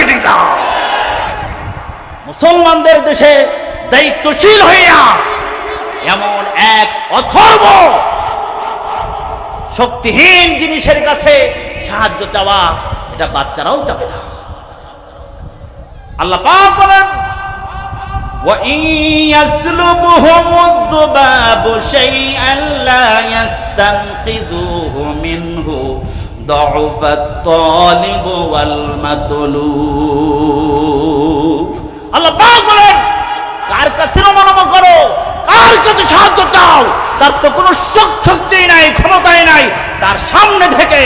ঠিক ঠিক না মুসলমানদের দেশে দায়িত্বশীল হইয়া এমন এক অথর্ব শক্তিহীন জিনিসের কাছে সাহায্য চাওয়া এটা বাচ্চারাও চাবে না আল্লাহ পাক বলেন وإن يسلبهم الذباب شيئا لا يستنقذوه منه ضعف الطالب والمطلوب আল্লাহ পাক বলেন কার কাছে নমনম করো কার কাছে সাহায্য চাও তার তো কোনো শক- শক্তিই নাই ক্ষমতাই নাই তার সামনে থেকে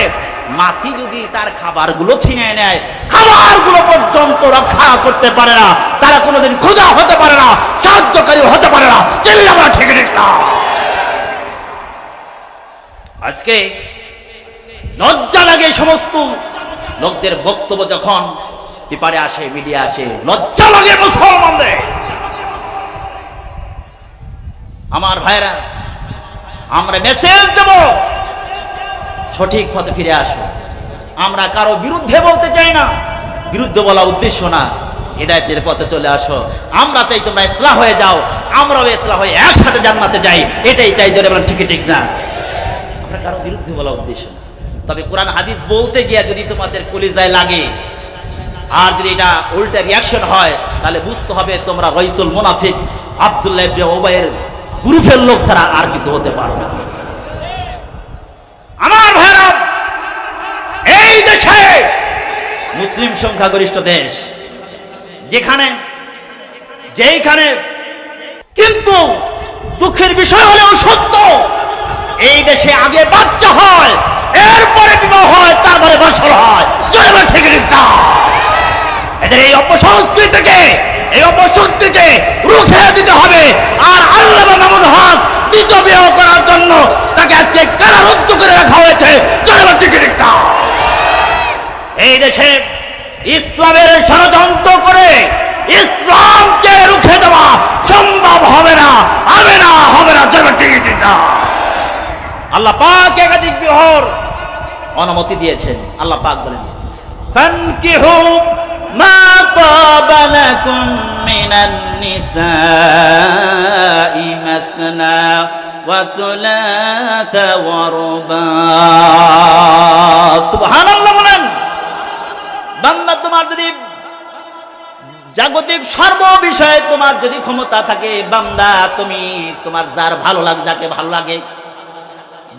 মাছি যদি তার খাবারগুলো ছিনিয়ে নেয় খাবারগুলো পর্যন্ত রক্ষা করতে পারে না তারা কোনোদিন ক্ষুধা হতে পারে না সাহায্যকারী হতে পারে না চিল্লাবা ঠিক ঠিক না আজকে লজ্জা লাগে সমস্ত। লোকদের বক্তব্য যখন পেপারে আসে, মিডিয়া আসে, লজ্জা লাগে মুসলমানদের। আমার ভাইরা আমরা মেসেজ দেব। সঠিক পথে ফিরে আসো। আমরা কারও বিরুদ্ধে বলতে চাই না। বিরুদ্ধে বলা উদ্দেশ্য না। হেদায়তের পথে চলে আসো। আমরা চাই তোমরা ইসলাম হয়ে যাও। আমরাও ইসলাম হয়ে একসাথে জান্নাতে যাই। এটাই চাই জোরে ঠিক ঠিক না? আমরা কারও বিরুদ্ধে বলা উদ্দেশ্য না। তবে কোরআন হাদিস বলতে গিয়ে যদি তোমাদের কলিজায় লাগে, আর যদি এটা উল্টা রিয়াকশন হয়, তাহলে বুঝতে হবে তোমরা রইসুল মুনাফিক, আব্দুল্লাহ ইবনে ওবাইয়ের গ্রুপের লোক ছাড়া আর কিছু হতে পারবে না। আমার ভাইরা, এই দেশে মুসলিম সংখ্যাগরিষ্ঠ দেশ, যেখানে, যেইখানে কিন্তু দুঃখের বিষয় হলেও সত্য, এই দেশে আগে বাচ্চা হয়। এরপরে বিবাহ হয়, তারপরে বছর হয়। জয় ঠিক এদের এই অপসংস্কৃতিকে, এই অপশক্তিকে রুখে দিতে হবে। আর আল্লাহ মামুন হক দ্বিতীয় বিবাহ করার জন্য তাকে আজকে কারারুদ্ধ করে রাখা হয়েছে। জয় বলে ঠিক এই দেশে ইসলামের ষড়যন্ত্র করে ইসলামকে রুখে দেওয়া সম্ভব হবে না হবে না হবে না। তা। আল্লাহ পাক একাধিক বিহর অনুমতি দিয়েছেন আল্লাহ পাক বলেন ফানকিহু ما طاب لكم من النساء مثنى وثلاث ورباع সুবহানাল্লাহ বলেন বান্দা তোমার যদি জাগতিক সর্ব বিষয়ে তোমার যদি ক্ষমতা থাকে বান্দা তুমি তোমার যার ভালো লাগে যাকে ভালো লাগে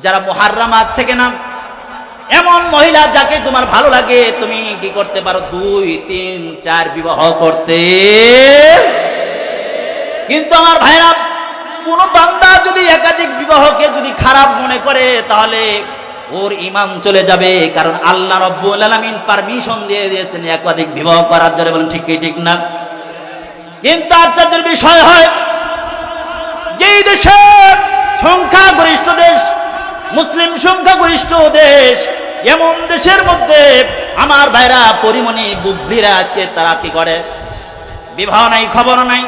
যারা মুহাররামাত থেকে না এমন মহিলা যাকে তোমার ভালো লাগে, তুমি কি করতে পারো? দুই, তিন, চার, বিবাহ করতে। কিন্তু আমার ভাইরা, কোন বান্দা যদি একাধিক বিবাহকে যদি খারাপ মনে করে, তাহলে ওর ইমান চলে যাবে। কারণ আল্লাহ রব্বুল আলামিন পারমিশন দিয়ে দিয়েছেন একাধিক বিবাহ করার জন্য। বলেন, ঠিক ঠিক না? কিন্তু আশ্চর্যের বিষয় হয়, যেই দেশের সংখ্যাগরিষ্ঠ দেশ মুসলিম সংখ্যাগরিষ্ঠ দেশ, এমন দেশের মধ্যে আমার ভাইরা পরিমণি বুদ্ধিরা আজকে তারা কি করে? বিবাহ নাই, খবর নাই,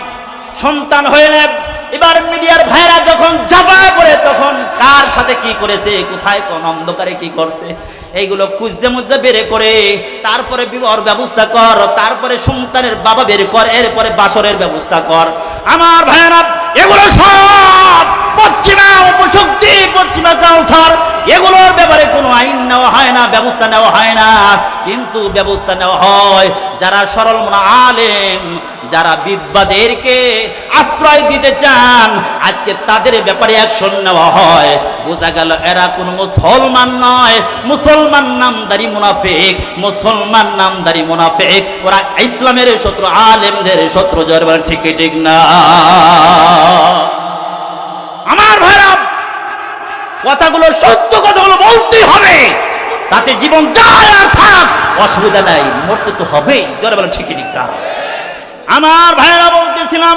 সন্তান হয়ে নেব। এবার মিডিয়ার ভাইরা যখন জাপা করে, তখন কার সাথে কি করেছে, কোথায়, কোন অন্ধকারে কি করছে, এইগুলো খুঁজতে মুজতে বেরে করে, তারপরে বিবাহর ব্যবস্থা কর, তারপরে সন্তানের বাবা বের কর, এরপরে বাসরের ব্যবস্থা কর। আমার ভাইরা, এগুলো সব পশ্চিমা উপশক্তি, পশ্চিমা কালচার এগুলোর ব্যাপারে কোনো আইন নেওয়া হয় না, ব্যবস্থা নেওয়া হয় না। কিন্তু ব্যবস্থা নেওয়া হয় যারা সরল মনা আলেম, যারা বিদ্যাদেরকে আশ্রয় দিতে চান, আজকে তাদের ব্যাপারে অ্যাকশন নেওয়া হয়। বোঝা গেল এরা কোনো মুসলমান নয়, মুসলমান নামদারি মুনাফেক, মুসলমান নামদারি মুনাফেক। ওরা ইসলামের শত্রু, আলেমদের শত্রু বলেন ঠিক ঠিক না। আমার ভাইরা কথাগুলো, সত্য কথাগুলো বলতেই হবে। তাতে জীবন যায় আর থাক, অসুবিধা নাই, মরতে তো হবেই, জোরে বলেন ঠিকই ঠিকটা আমার ভাইরা বলতেছিলাম,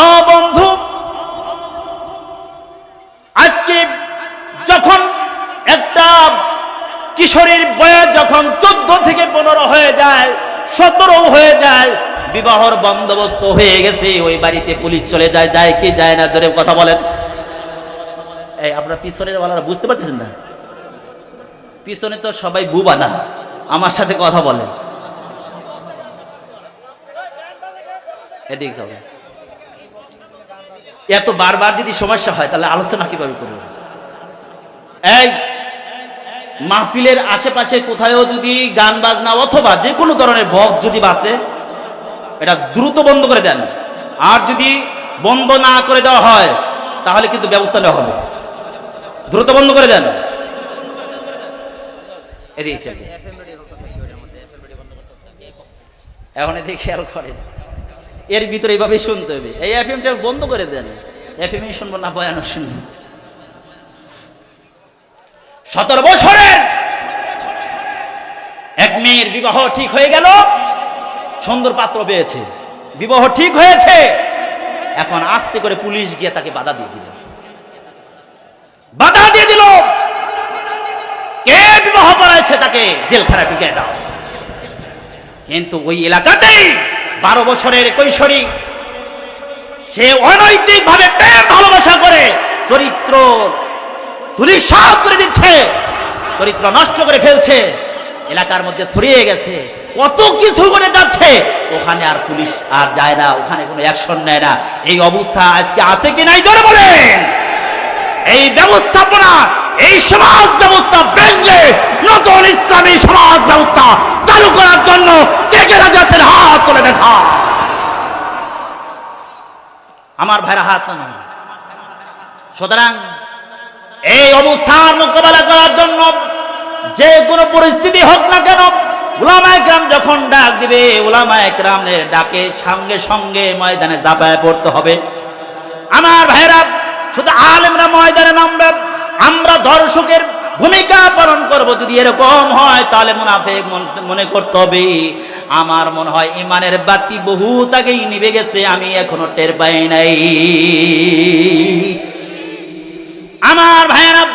ও বন্ধু, আজকে যখন একটা কিশোরীর বয়স যখন চোদ্দ থেকে পনেরো হয়ে যায়, সতেরো হয়ে যায় বিবাহর বন্দোবস্ত হয়ে গেছে, ওই বাড়িতে পুলিশ চলে যায় যায় কি যায় না জোরে কথা বলেন। এই, আপনার পিছনের ওয়ালারা বুঝতে পারতেছেন না? পিছনে তো সবাই বুবা না আমার সাথে কথা বলেন। এত বারবার যদি সমস্যা হয়, তাহলে আলোচনা কীভাবে করব? এই, মাহফিলের আশেপাশে কোথাও যদি গান বাজনা অথবা যে কোনো ধরনের বক্স যদি বাসে এটা দ্রুত বন্ধ করে দেন। আর যদি বন্ধ না করে দেওয়া হয়, তাহলে কিন্তু ব্যবস্থা নেওয়া হবে। দ্রুত বন্ধ করে দেন। এদিকে এখন এদিকে খেয়াল করেন, এর ভিতরে এইভাবে শুনতে হবে। এই এফ এমটা বন্ধ করে দেন। এফ এম শুনব না বয়ানো শুনব। সতেরো বছরের এক মেয়ের বিবাহ ঠিক হয়ে গেল। সুন্দর পাত্র পেয়েছে। বিবাহ ঠিক হয়েছে। এখন আস্তে করে পুলিশ গিয়ে তাকে বাধা দিয়ে দিল। বাধা দিয়ে দিল। কে বিবাহ করাইছে তাকে? জেলখানায় ঢুকে দাও। কিন্তু ওই এলাকাতেই বারো বছরের কৈশোরী, সে অনৈতিক ভাবে ভালোবাসা করে চরিত্র তুলিশাপ করে দিচ্ছে। চরিত্র নষ্ট করে ফেলছে। এলাকার মধ্যে ছড়িয়ে গেছে। কত কিছু করে যাচ্ছে, ওখানে আর পুলিশ আর যায় না, ওখানে কোনো অ্যাকশন নেয় না। এই অবস্থা আজকে আছে কি নাই, জোরে বলেন। এই ব্যবস্থাপনা, এই সমাজ ব্যবস্থা ভেঙে নতুন ইসলামী সমাজ ব্যবস্থা চালু করার জন্য কে কে রাজি আছেন, হাত তুলে দেখা আমার ভাইরা হাত না সুতরাং এই অবস্থার মোকাবেলা করার জন্য যে কোনো পরিস্থিতি হোক না কেন একরাম যখন ডাক দিবে উলামা একরামের ডাকে সঙ্গে সঙ্গে ময়দানে জাপায় পড়তে হবে। আমার ভাইরা শুধু আলেমরা ময়দানে নামবে, আমরা দর্শকের ভূমিকা পালন করব। যদি এরকম হয়, তাহলে মুনাফেক মন- করতে হবে, আমার মনে হয় ইমানের বাতি বহুত আগেই নিভে গেছে, আমি এখনও টের পাই নাই। আমার ভাইয়েরা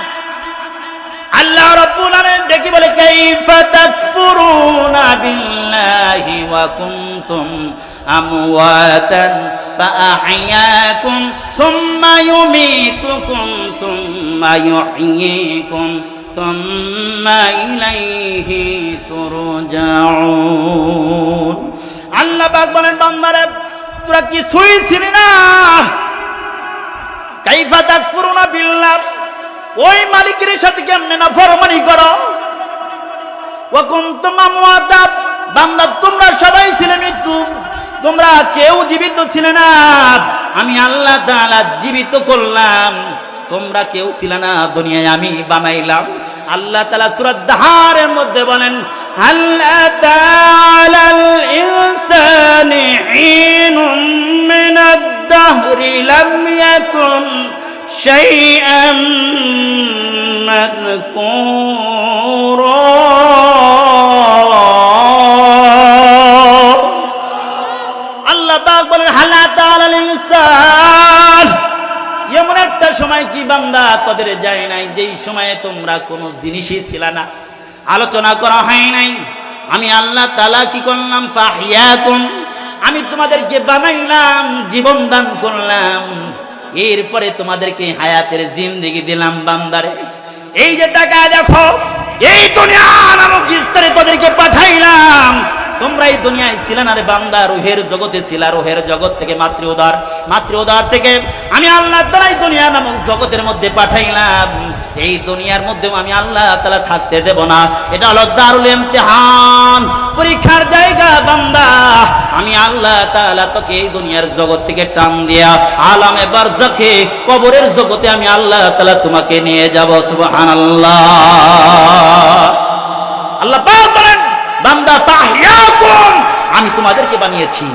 আল্লাহ রাব্বুল আলামিন ডেকে বলে, কাইফা তাকফুরুনা বিল্লাহি ওয়া কুনতুম আমওয়াতান ফাআহইয়াকুম থুম্মা ইউমীতুকুম থুম্মা ইউহয়ীকুম থুম্মা ইলাইহি তুরজাউন। আল্লাহ পাক বলেন, বান্দারে, তোরা কিছুই ছিলি না। কাইফা তাকফুরুনা বিল্লাহ ওই মালিকের সাথে কেমনে না ফরমানি করো। ওয়া কুনতুম আমওয়াতা। বান্দা, তোমরা সবাই ছিলে মৃত্যু। তোমরা কেউ জীবিত ছিলে না। আমি আল্লাহ তাআলা জীবিত করলাম। তোমরা কেউ ছিলে না দুনিয়ায়। আমি বানাইলাম। আল্লাহ তাআলা সূরা দাহারের মধ্যে বলেন, হাল আতালাল ইনসানি হিনুম মিনাদ দাহরি شيئا مذكورا আল্লাহ পাক বলেন হালা তাআলাল ইনসান এমন একটা সময় কি বান্দা তোদের যায় নাই যেই সময়ে তোমরা কোনো জিনিসই ছিল না আলোচনা করা হয় নাই আমি আল্লাহ তাআলা কি করলাম ফাহিয়াকুম আমি তোমাদেরকে বানাইলাম জীবন দান করলাম এরপরে তোমাদেরকে হায়াতের জিন্দিগি দিলাম বান্দারে। এই যে টাকা দেখো, এই দুনিয়া নামক স্তরে তোদেরকে পাঠাইলাম। তোমরা এই দুনিয়ায় ছিলে না রে বান্দা, রুহের জগতে ছিলা, রুহের জগৎ থেকে মাতৃ উদার মাতৃ উদার থেকে আমি আল্লাহ তালা দুনিয়া নামক জগতের মধ্যে পাঠাইলাম। এই দুনিয়ার মধ্যেও আমি আল্লাহ তালা থাকতে দেব না। এটা হলো দারুল ইমতিহান। পরীক্ষার জায়গা, বান্দা। আমি আল্লাহ তাআলা তোকে এই দুনিয়ার জগৎ থেকে টান দিয়া, আলামে বারজাখে, কবরের জগতে আমি আল্লাহ তাআলা তোমাকে নিয়ে যাব, সুবহানাল্লাহ। আল্লাহ পাক বান্দা, ফাহিয়াকুম, আমি তোমাদেরকে বানিয়েছি।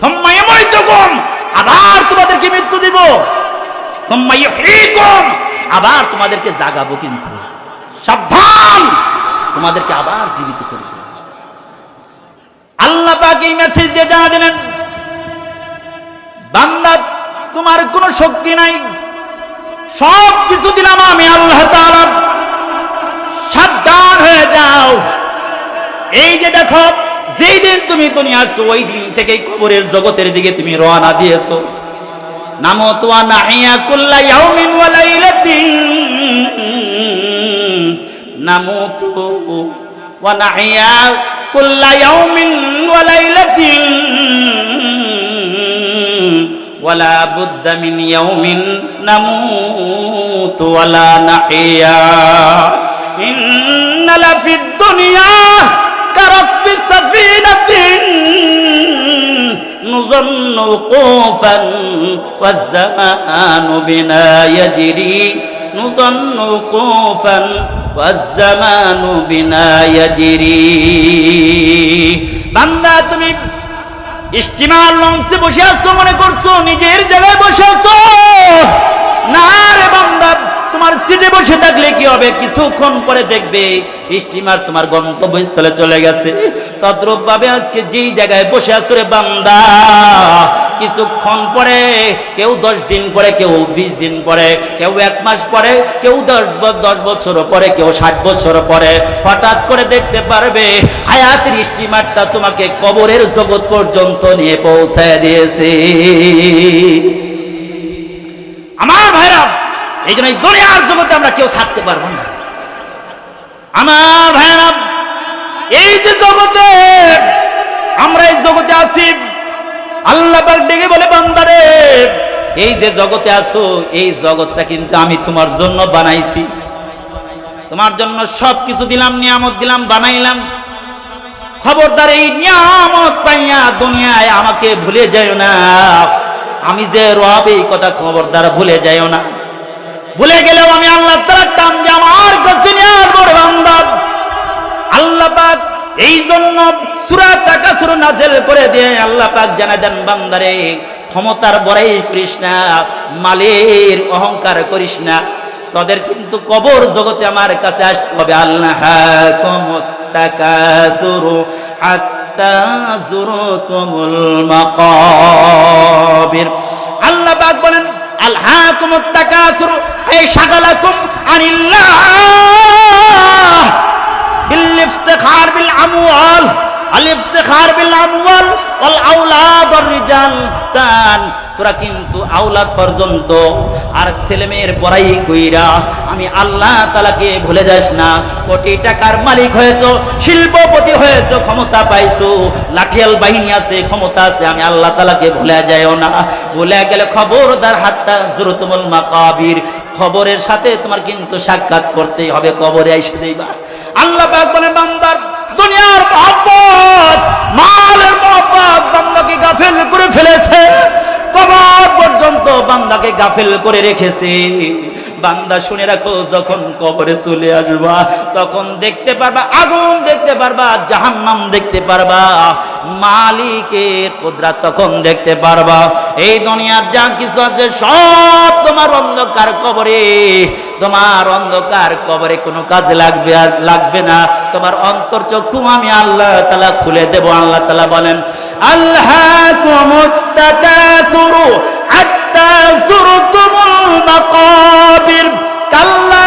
সুম্মা ইয়ামুতুকুম আবার তোমাদেরকে মৃত্যু দিব। সুম্মা ইউহয়িকুম আবার তোমাদেরকে জাগাবো কিন্তু। সাবধান, তোমাদেরকে আবার জীবিত করব আল্লাহ পাক এই মেসেজ দিয়ে জানা দিলেন, বান্দা, তোমার কোনো শক্তি নাই। সব কিছু দিলাম আমি আল্লাহ তাআলা। সাবধান হয়ে যাও। এই যে দেখো, যেই দিন তুমি দুনিয়ার ওই দিন থেকে কবরের জগতের দিকে তুমি রওনা দিয়েছ। নামো তোয়া নাহিয়া নামো তো ওয়া নাহিয়া কুল্লা ওয়ালা বুদ্দা মিন ইয়াউমিন। নামুতু ওয়ালা নাহিয়া। ইন্না লাফিদ দুনিয়া نظن وقوفا والزمان بنا يجري نظن وقوفا والزمان بنا يجري বান্দা তুমি স্টিমার লঞ্চে বসে আছো মনে করছো নিজের জায়গায় বসে আছো না রে বান্দা তোমার সিটে বসে থাকলে কি হবে? কিছুক্ষণ পরে দেখবে স্টিমার তোমার গন্তব্যস্থলে চলে গেছে। তদ্রূপ ভাবে আজকে যেই জায়গায় বসে আছো রে বান্দা, কিছুক্ষণ পরে, কেউ দশ দিন পরে, কেউ বিশ দিন পরে, কেউ এক মাস পরে, কেউ দশ দশ বছর পরে, কেউ ষাট বছর পরে, হঠাৎ করে দেখতে পারবে হায়াতের স্টিমারটা তোমাকে কবরের জগৎ পর্যন্ত নিয়ে পৌঁছায় দিয়েছে। আমার ভাইরা এই জন্য এই দুনিয়ার জগতে আমরা কেউ থাকতে পারব না। আমার ভাইরা, এই যে জগতে আমরা এই জগতে আছি, আল্লাহ ডেকে বলে, বান্দারে, এই যে জগতে আছো, এই জগৎটা কিন্তু আমি তোমার জন্য বানাইছি। তোমার জন্য সব কিছু দিলাম, নিয়ামত দিলাম, বানাইলাম। খবরদার এই নিয়ামত পাইয়া দুনিয়ায় আমাকে ভুলে যাইও না। আমি যে রব, এই কথা খবরদার ভুলে যাইও না। ভুলে গেলেও আমি আল্লাহ তাআলার টান যে আমার কাছে নিয়ে আসব রে বান্দা। আল্লাহ পাক এই জন্য সূরা নাযিল করে দিয়ে আল্লাহ পাক জানা দেন, বান্দারে, ক্ষমতার বড়াই করিস না, মালের অহংকার করিস না। তোদের কিন্তু কবর জগতে আমার কাছে আসতে হবে। আল্লাহ তাকাসুরু হাত্তা জুরতুমুল মাকাবির। আল্লাহ পাক বলেন আলহাকুমুত তাকাসুরু এই সাগালাকুম আনিল্লাহ। বিল বিল তোরা কিন্তু পর্যন্ত আর ছেলেমেয়ের বড়াই কইরা আমি আল্লাহ তালাকে ভুলে যাস না। কোটি টাকার মালিক হয়েছ, শিল্পপতি হয়েছ, ক্ষমতা পাইছো, লাঠিয়াল বাহিনী আছে, ক্ষমতা আছে, আমি আল্লাহ তালাকে ভুলে যাইও না। ভুলে গেলে খবরদার হাত্তা জুরুতমুল মাকাবির। খবরের সাথে তোমার কিন্তু সাক্ষাৎ করতেই হবে, কবরে এসে যাইবা। আল্লাহ বলেন বান্দার দুনিয়ার মহব্বত, মালের মহব্বত বান্দাকে গাফেল করে ফেলেছে। কবর পর্যন্ত বান্দাকে গাফেল করে রেখেছে। বান্দা শুনে রাখো, যখন কবরে চলে আসবা, তখন দেখতে পারবা, আগুন দেখতে পারবা, জাহান্নাম দেখতে পারবা। মালিকের কুদরাত তখন দেখতে পারবা। এই দুনিয়ার যা কিছু আছে সব তোমার অন্ধকার কবরে। তোমার অন্ধকার কবরে কোনো কাজে লাগবে আর লাগবে না। তোমার অন্তর চক্ষু আমি আল্লাহ তালা খুলে দেব। আল্লাহ তালা বলেন আল্লাহ হাত্তা সুরতুমুল মাকাবির। কাল্লা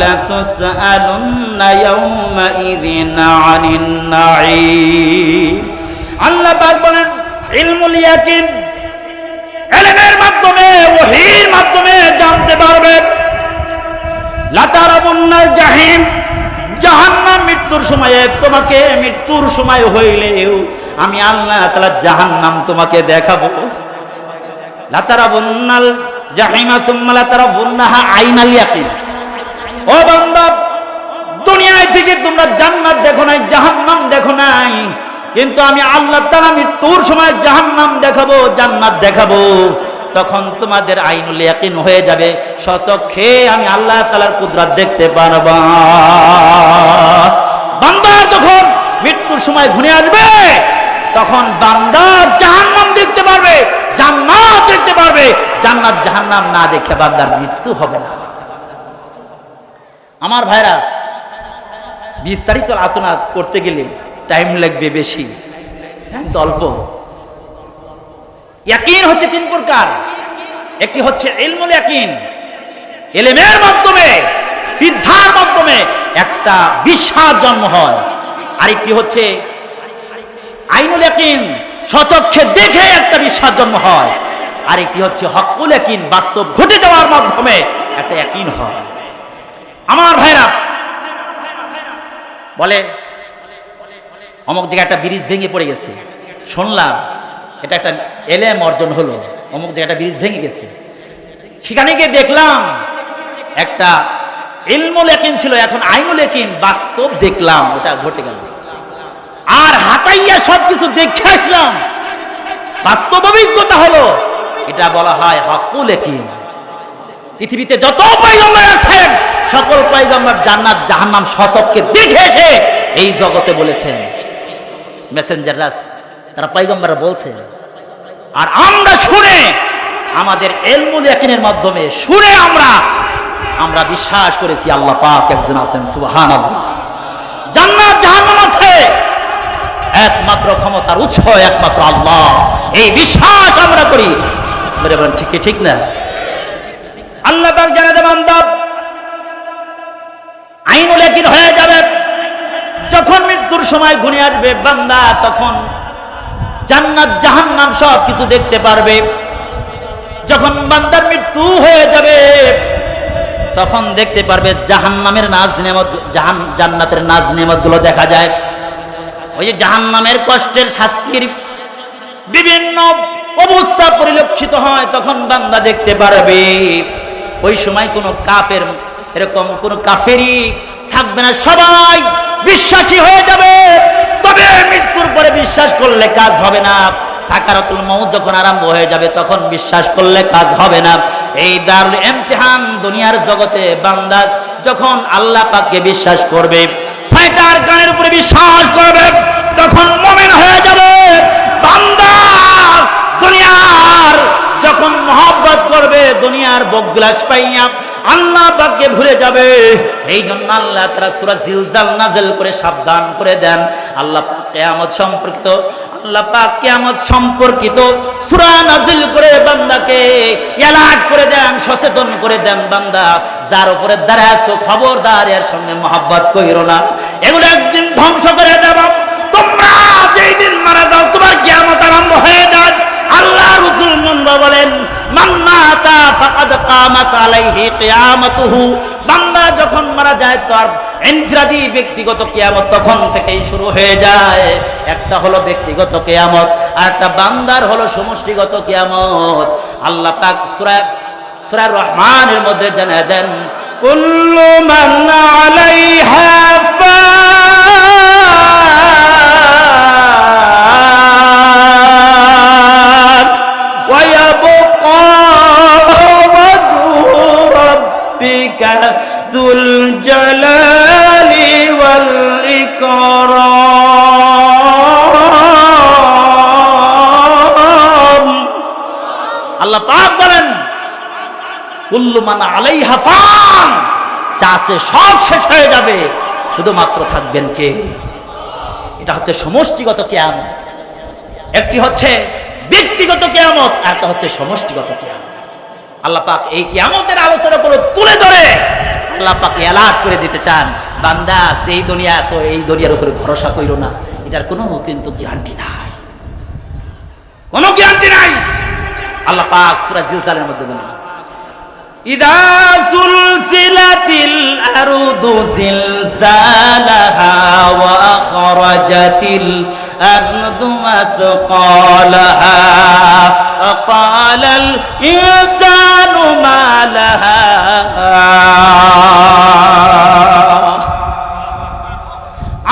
لتسألن يومئذ عن النعيم আল্লাহ পাক বলেন ইলমুল ইয়াকিন ইলমের মাধ্যমে ওহীর মাধ্যমে জানতে পারবে লাতারাবুন্নাল জাহিম জাহান্নাম মৃত্যুর সময়ে তোমাকে মৃত্যুর সময় হইলেও আমি আল্লাহ তাআলা জাহান্নাম তোমাকে দেখাবো লাতারাবুন্নাল জাহিমা তুম্মা লাতারাবুন্নাহা আইনাল ইয়াকিন ও বান্দা, দুনিয়ায় থেকে তোমরা জান্নাত দেখো নাই, জাহান্নাম দেখো নাই। কিন্তু আমি আল্লাহ তাআলা মৃত্যুর সময় জাহান্নাম দেখাবো, জান্নাত দেখাবো। তখন তোমাদের আইনুল ইয়াকিন হয়ে যাবে। সচক্ষে আমি আল্লাহ তালার কুদরত দেখতে পারবা। বান্দা, যখন মৃত্যুর সময় ঘুরে আসবে, তখন বান্দা জাহান্নাম দেখতে পারবে, জান্নাত দেখতে পারবে। জান্নাত জাহান্নাম না দেখে বান্দার মৃত্যু হবে না। আমার ভাইরা, বিস্তারিত আলোচনা করতে গেলে টাইম লাগবে বেশি। টাইম তো অল্প। হচ্ছে তিন প্রকার। একটি হচ্ছে ইলমুল ইয়াকিন, এলেমের মাধ্যমে, বিদ্যার মাধ্যমে একটা বিশ্বাস জন্ম হয়। আরেকটি হচ্ছে আইনুল ইয়াকিন সচক্ষে দেখে একটা বিশ্বাস জন্ম হয়। আরেকটি হচ্ছে হকুল ইয়াকিন, বাস্তব ঘটে যাওয়ার মাধ্যমে একটা ইয়াকিন হয়। আমার ভাইরা। বলে, অমুক জায়গায় একটা ব্রিজ ভেঙে পড়ে গেছে। শুনলাম, এটা একটা এলেম অর্জন হলো। অমুক জায়গায় একটা ব্রিজ ভেঙে গেছে। সেখানে গিয়ে দেখলাম, একটা ইলমুল একিন ছিল, এখন আইনুল একিন বাস্তব দেখলাম, ওটা ঘটে গেল। আর হাতাইয়া সবকিছু দেখে আসলাম, বাস্তব অভিজ্ঞতা হলো, এটা বলা হয় হকুল একিন পৃথিবীতে যত পয়গম্বর আছেন, সকল পয়গম্বর জান্নাত, জাহান্নাম সচককে দেখে এসে এই জগতে বলেছেন মেসেঞ্জাররা তারা পয়গম্বররা বলছে, আর আমরা শুনে, আমাদের এলমুল ইয়াকিনের মাধ্যমে শুনে আমরা আমরা বিশ্বাস করেছি আল্লাহ পাক একজন আছেন, সুবহানাল্লাহ। জান্নাত, জাহান্নাম আছে। একমাত্র ক্ষমতার উৎস, একমাত্র আল্লাহ। এই বিশ্বাস আমরা করি। ঠিক ঠিক না? আল্লাহ পাক জানাতে বান্দব আইনুল ইয়াকিন হয়ে যাবে। যখন মৃত্যুর সময় ঘুরে আসবে, বান্দা তখন জান্নাত, জাহান্নাম সব কিছু দেখতে পারবে। যখন বান্দার মৃত্যু হয়ে যাবে, তখন দেখতে পারবে জাহান্নামের নাজ নেমত জাহান, জান্নাতের নাজ নেমতগুলো দেখা যায়। ওই যে জাহান্নামের কষ্টের শাস্তির বিভিন্ন অবস্থা পরিলক্ষিত হয়, তখন বান্দা দেখতে পারবে। ওই সময় কোনো কাফের, এরকম কোনো কাফেরই থাকবে না, সবাই বিশ্বাসী হয়ে যাবে। তবে মৃত্যুর পরে বিশ্বাস করলে কাজ হবে না। সাকারাতুল মৌত যখন আরম্ভ হয়ে যাবে, তখন বিশ্বাস করলে কাজ হবে না। এই দারুল ইমতিহান দুনিয়ার জগতে বান্দা যখন আল্লাহ পাককে বিশ্বাস করবে, ছয়টার গানের উপরে বিশ্বাস করবে, তখন মমিন হয়ে যাবে বান্দা দুনিয়ার যখন মহব্বত করবে, দুনিয়ার বকবিলাস পাইয়া আল্লাহ পাককে ভুলে যাবে। এই জন্য আল্লাহ তারা সুরা জিলজাল নাজেল করে সাবধান করে দেন। আল্লাহ কেয়ামত সম্পর্কিত, আল্লাহ পাক কেয়ামত সম্পর্কিত সুরা নাজিল করে বান্দাকে এলার্ট করে দেন, সচেতন করে দেন বান্দা, যার উপরে দাঁড়ায় খবরদার, এর সঙ্গে মহব্বত কইরো না। এগুলো একদিন ধ্বংস করে দেব। তোমরা যেই দিন মারা যাও, তোমার কিয়ামত আরম্ভ হয়ে যায় আল্লাহ রসুল বলেন যখন মারা যায় ব্যক্তিগত কিয়ামত তখন থেকেই শুরু হয়ে যায়। একটা হলো ব্যক্তিগত কিয়ামত, আর একটা বান্দার হলো সমষ্টিগত কিয়ামত। আল্লাহ পাক সূরা রহমানের মধ্যে জানিয়ে দেন, কুল্লু মান আলাইহা ربك ذو الجلال والإكرام আল্লাহ পাক বলেন কুল্লু মান আলাইহা ফান যা আছে সব শেষ হয়ে যাবে শুধুমাত্র থাকবেন কে এটা হচ্ছে সমষ্টিগত কেয়ামত একটি হচ্ছে ব্যক্তিগত কেয়ামত আর একটা হচ্ছে সমষ্টিগত কেয়ামত আল্লাহ পাক এই কেয়ামতের আলোচনা করে তুলে ধরে আল্লাহ পাক অ্যালার্ট করে দিতে চান বান্দা সেই দুনিয়া আছো এই দুনিয়ার উপরে ভরসা কইরো না এটার কোনো কিন্তু গ্যারান্টি নাই কোনো গ্যারান্টি নাই আল্লাহ পাক সূরা জিলজালের মধ্যে বলেন إذا زلزلت الأرض زلزالها وأخرجت الأرض أثقالها وقال الإنسان ما لها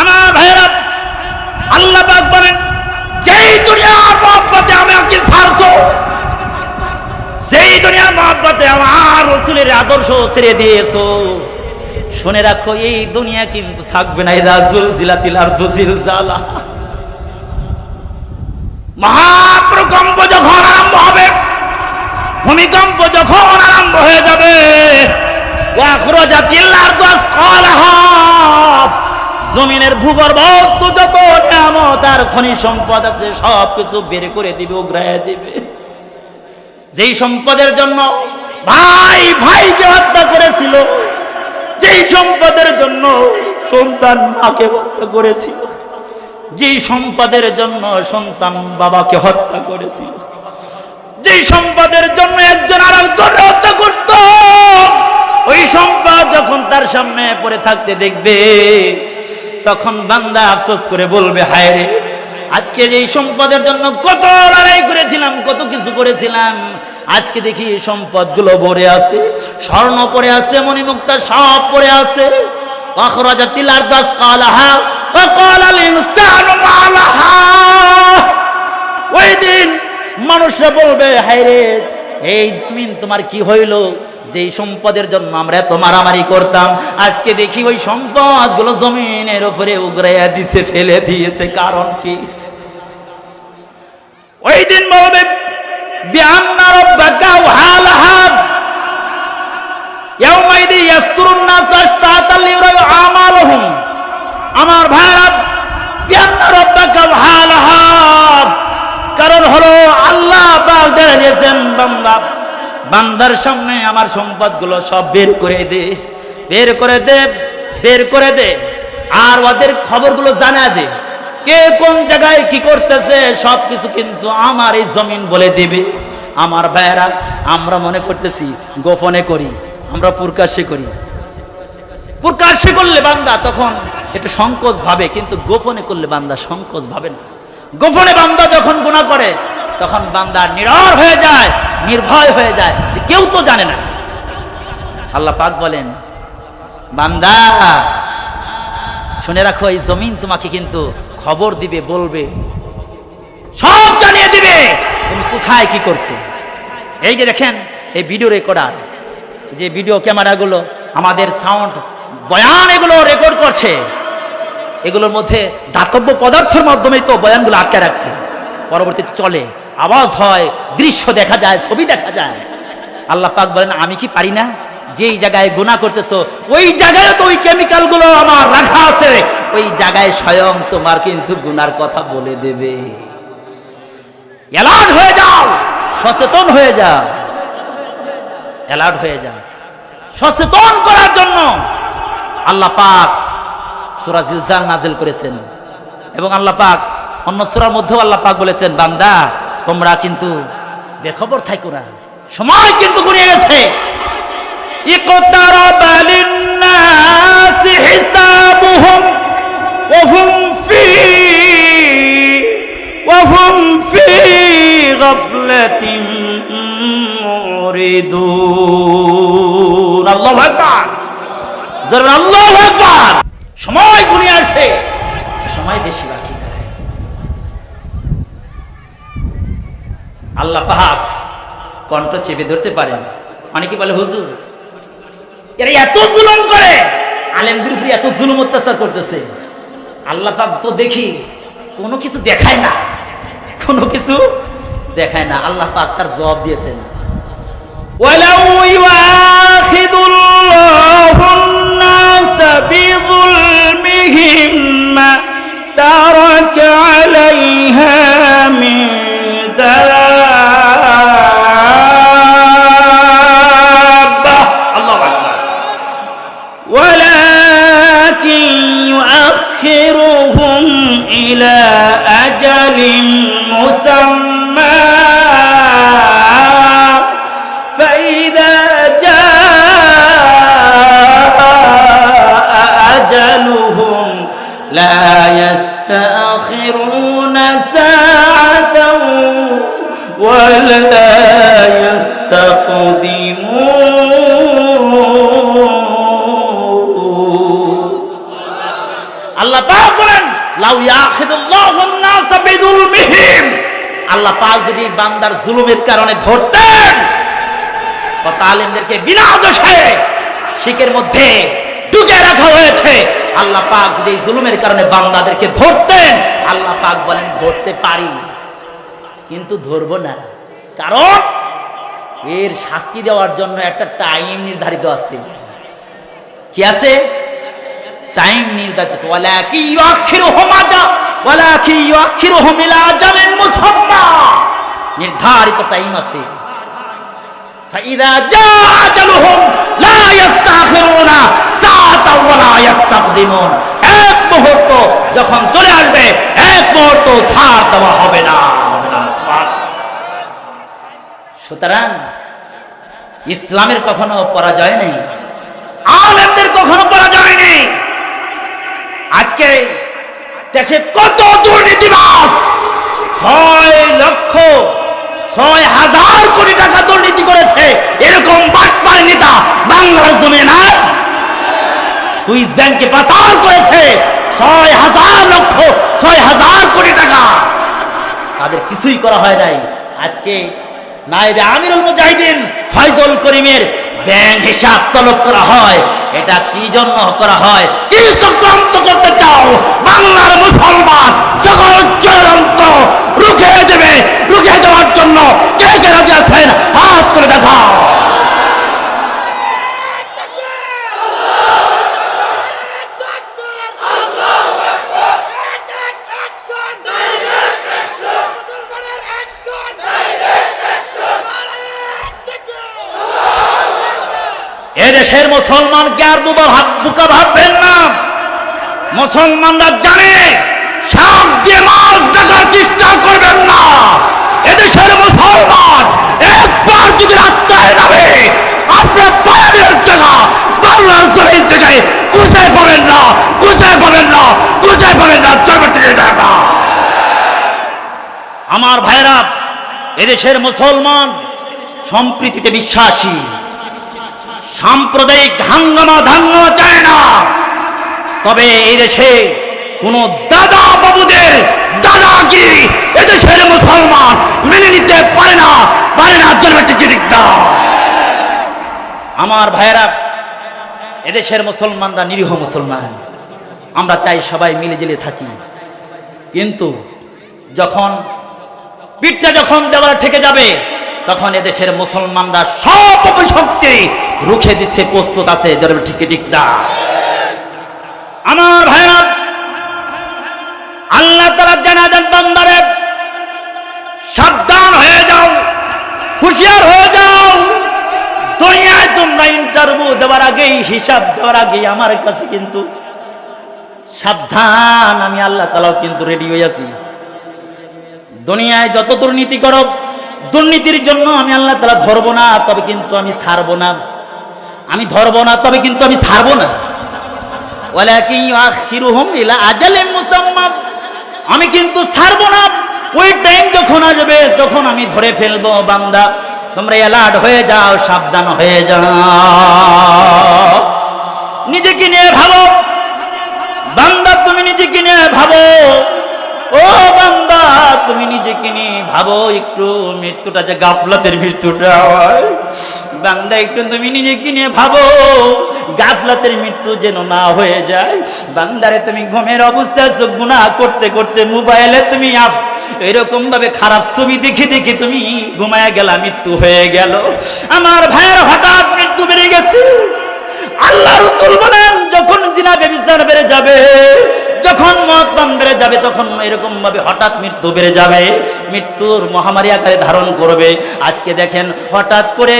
আমার ভাইরা আল্লাহ পাক বলেন যেই দুনিয়ার মহব্বতে আমাকে ছাড়ছো সেই দুনিয়ার মহব্বতে আমার রসুলের আদর্শ ছেড়ে দিয়েছো শুনে রাখো এই দুনিয়া কিন্তু থাকবে না এদা জুলজিলাতিল আরদু জিলজালা মহাপ্রকম্প যখন আরম্ভ হবে ভূমিকম্প যখন আরম্ভ হয়ে যাবে জমিনের ভূগর্ভস্থ যত নিয়ামত আর খনি সম্পদ আছে সব কিছু বের করে দিবে উগ্রায় দিবে। যেই সম্পদের জন্য ভাই ভাইকে হত্যা করেছিল, যেই সম্পদের জন্য সন্তান মাকে হত্যা করেছিল, যেই সম্পদের জন্য সন্তান বাবাকে হত্যা করেছিল যেই সম্পদের জন্য একজন আর একজন হত্যা করত ওই সম্পদ যখন তার সামনে পড়ে থাকতে দেখবে তখন বান্দা আফসোস করে বলবে হায় রে আজকে এই সম্পদের জন্য কত লড়াই করেছিলাম কত কিছু করেছিলাম আজকে দেখি এই সম্পদগুলো ভরে আছে স্বর্ণ পড়ে আছে মণিমুক্তা সব পড়ে আছে অখরাজাতিল আরদাস কালাহা وقال الإنسان ما لها ওই দিন মানুষরা বলবে, হায়রে, এই জমিন তোমার কি হইল? যেই সম্পদের জন্য আমরা এত মারামারি করতাম, আজকে দেখি ওই সম্পদগুলো জমিনের উপরে উগরাইয়া দিছে, ফেলে দিয়েছে। কারণ কি? ওই দিন বলবে আমার ওয়াহালাহাব কারণ হলো আল্লাহ বান্দার সামনে আমার সম্পদগুলো সব বের করে দে, বের করে দে, বের করে দে। আর ওদের খবরগুলো জানা দে। কে কোন জায়গায় কি করতেছে সব কিছু কিন্তু আমার এই জমিন বলে দেবে। আমার ভাইয়েরা, আমরা মনে করতেছি, গোপনে করি, আমরা প্রকাশ্যে করি। প্রকাশ্যে করলে বান্দা তখন একটু সংকোচ ভাবে, কিন্তু গোপনে করলে বান্দা সংকোচ ভাবে না। গোপনে বান্দা যখন গুণা করে, তখন বান্দা নিরর হয়ে যায়, নির্ভয় হয়ে যায়, যে কেউ তো জানে না। আল্লাহ পাক বলেন, বান্দা, শুনে রাখো, এই জমিন তোমাকে কিন্তু খবর দিবে, বলবে, সব জানিয়ে দিবে, তুমি কোথায়, কি করছ? এই যে দেখেন, এই ভিডিও রেকর্ডার যে ভিডিও ক্যামেরাগুলো আমাদের সাউন্ড বয়ান এগুলো রেকর্ড করছে। এগুলোর মধ্যে দাতব্য পদার্থের মাধ্যমেই তো বয়ানগুলো আটকে রাখছে। পরবর্তীতে চলে, আওয়াজ হয়, দৃশ্য দেখা যায়, ছবি দেখা যায়। আল্লাহ পাক বলেন, আমি কি পারি না? যেই জায়গায় গুণা করতেছো, ওই জায়গায় তো ওই কেমিক্যালগুলো আমার রাখা আছে। ওই জায়গায় স্বয়ং তোমার কিন্তু গুনার কথা বলে দেবে। অ্যালার্ট হয়ে যাও, সচেতন হয়ে যাও। অ্যালার্ট হয়ে যাও। সচেতন করার জন্য আল্লাহ পাক সুরা জিলজাল নাজিল করেছেন। এবং আল্লাহ পাক অন্য সুরার মধ্যেও আল্লাহ পাক বলেছেন, বান্দা, তোমরা কিন্তু বেখবর থাকো না। সময় কিন্তু ঘুরে গেছে। আল্লাহ আল্লাহ সময় গুনে আসে। সময় বেশি বাকি আল্লাহ পাহাক কণ্ঠ চেপে ধরতে পারেন। অনেকে বলে, হুজুর, এরা এত জুলুম করে। আলেমদের উপরে এত জুলুম অত্যাচার করতেছে। আল্লাহ পাক তো দেখি কোনো কিছু দেখায় না। কোনো কিছু দেখায় না। আল্লাহ পাক তার জবাব দিয়েছেন। ওয়ালাউ ইউআখিদুল্লাহু بظلمهم ما ترك عليها من دابة. الله أكبر. ولكن يؤخرهم إلى أجل لا يستأخرون ساعة ولا يستقدمون আল্লাহ পাক বলেন লাউ ইয়াখিদুল্লাহু আন-নাস বিযুলমিহিম আল্লাহ পাক যদি বান্দার জুলুমের কারণে ধরতেন কত আলেমদেরকে বিনা দোষে শিখের মধ্যে টুকে রাখা হয়েছে। আল্লাহ পাক যদি জুলুমের কারণে বান্দাদেরকে ধরতেন, আল্লাহ পাক বলেন, ধরতে পারি, কিন্তু ধরবো না। কারণ এর শাস্তি দেওয়ার জন্য একটা টাইম নির্ধারিত আছে। কি আছে? টাইম নির্ধারিত আছে। ওয়ালা কি ইয়াখিরু হুমাজা ওয়ালা কি ইয়াখিরু হুমিলা জামিন মুসাম্মা। নির্ধারিত টাইম আছে। ফাইদা জা আজালুহুম লা ইস্তাগফিরুনা আলিমন এক মুহূর্ত যখন চলে আসবে, এক মুহূর্ত ছাড় দেওয়া হবে না। সুতরাং ইসলামের কখনো পরাজয় নেই, আলেমদের কখনো পরাজয় নেই। আজকে দেশে কত দুর্নীতিবাস ছয় লক্ষ, ছয় হাজার কোটি টাকা দুর্নীতি করেছে, এরকম বাটপার নেতা বাংলার জমে নাই। সুইস ব্যাংকে পাচার করেছে ছয় হাজার লক্ষ, ছয় হাজার কোটি টাকা। তাদের কিছুই করা হয় নাই। আজকে নাইবে আমিরুল মুজাহিদিন ফয়জল করিমের ব্যাংক হিসাব তলব করা হয়। এটা কি জন্য করা হয়? কি চক্রান্ত করতে চাও? বাংলার মুসলমান সকল চক্রান্ত রুখে দেবে, রুখে দেওয়ার জন্য কে কে রাজি আছেন? হাত তুলে দেখাও। মুসলমানকে আর বুকা ভাববেন না। মুসলমানরা জানে, সাপ দিয়ে মাছ দেখার চেষ্টা করবেন না। এদেশের মুসলমান একবার যদি রাস্তায় নামে আপনার পায়ের জায়গা বাংলার জমিন থেকে খুঁজে পাবেন না, খুঁজে পাবেন না, খুঁজে পাবেন না। চলবে টাকা আমার ভাইরা এদেশের মুসলমান সম্প্রীতিতে বিশ্বাসী। সাম্প্রদায়িক হাঙ্গামা ধাঙ্গামা চায় না। তবে এই দেশে কোন দাদা বাবুদের দাদাগিরি এদেশের মুসলমান মেনে নিতে পারে না পারে না আমার ভাইয়েরা এদেশের মুসলমানরা নিরীহ মুসলমান। আমরা চাই সবাই মিলে জিলে থাকি। কিন্তু যখন পিঠটা যখন দেওয়ার থেকে যাবে তখন এদেশের মুসলমানরা সব অপশক্তি রুখে দিতে প্রস্তুত আছে। যারা ঠিক ঠিক, না। আমার ভাইরা, আল্লাহ তারা জানা দেন, বান্দারে, সাবধান হয়ে যাও, হুঁশিয়ার হয়ে যাও। দুনিয়ায় তোমরা ইন্টারভিউ দেওয়ার আগেই, হিসাব দেওয়ার আগেই আমার কাছে কিন্তু সাবধান, আমি আল্লাহ তালাও কিন্তু রেডি হয়ে আছি। দুনিয়ায় যত দুর্নীতি করো দুর্নীতির জন্য আমি আল্লাহ তালা ধরবো না, তবে কিন্তু আমি ছাড়বো না। আমি ধরবো না, তবে কিন্তু আমি ছাড়বো না। আমি কিন্তু ছাড়বো না। ওই টাইম যখন আসবে, তখন আমি ধরে ফেলব, বান্দা, তোমরা অ্যালার্ট হয়ে যাও, সাবধান হয়ে যাও। নিজেকে নিয়ে ভাবো। বান্দা, তুমি নিজেকে নিয়ে ভাবো। ও বান্দা, তুমি নিজেকে নিয়ে ভাবো একটু, মৃত্যুটা যে গাফলাতের মৃত্যুটা হয়। বান্দা, একটু তুমি নিজেকে নিয়ে ভাবো, গাফলাতের মৃত্যু যেন না হয়ে যায়। বান্দারে, তুমি ঘুমের অবস্থায় আছো গুণা করতে করতে মোবাইলে তুমি আফ- এরকম ভাবে খারাপ ছবি দেখে দেখে তুমি ঘুমায় গেলা, মৃত্যু হয়ে গেল। আমার ভাইয়ের হঠাৎ মৃত্যু বেড়ে গেছে। আল্লাহ রসুল বলেন, যখন জিনা বেবিচার বেড়ে যাবে যখন মদ পান বেড়ে যাবে, তখন এরকম ভাবে হঠাৎ মৃত্যু বেড়ে যাবে। মৃত্যুর মহামারী আকারে ধারণ করবে। আজকে দেখেন, হঠাৎ করে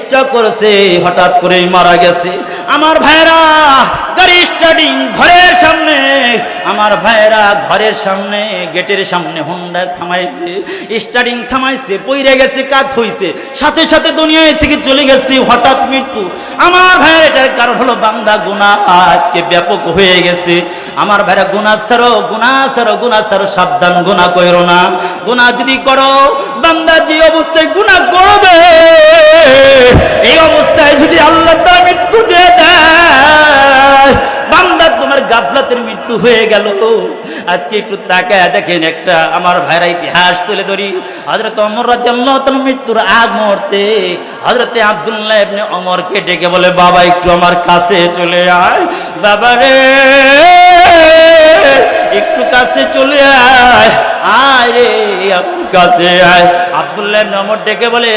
স্টক করেছে, হঠাৎ করে মারা গেছে। আমার ভাইরা গাড়ি স্টার্টিং ঘরের সামনে, আমার ভাইরা ঘরের সামনে, গেটের সামনে হোন্ডা থামাইছে স্টার্টিং থামাইছে, পইরে গেছে কাজ হইছে। সাথে সাথে দুনিয়ায় থেকে চলে গেছে, হঠাৎ মৃত্যু। আমার ভাইয়ের এটার কারণ হলো বান্দা গুনাহ। আজকে ব্যাপক হয়ে গেছে। আমার ভাইরা গুনাহ ছাড়ো গুনাহ ছাড়ো গুনাহ ছাড়ো, সাবধান গুনাহ কইরো না। গুনাহ যদি করো, বান্দা যে অবস্থায় গুনাহ করবে, এই অবস্থায় যদি আল্লাহ তাআলা মৃত্যু দিয়ে দেয়, বান্দা তোমার গাফলাতের মৃত্যু হয়ে গেল। আজকে একটু তাকায় দেখেন একটা আমার ভাইরা ইতিহাস তুলে ধরি। হজরত অমর তাআলা মৃত্যুর আগ মুহূর্তে হজরতে আব্দুল্লাহ ইবনে অমরকে ডেকে বলে, বাবা, একটু আমার কাছে চলে আয়। বাবা রে! একটু কাছে চলে আয় আয় রে আমার কাছে আয়। আব্দুল্লাহ নম্বর ডেকে বলে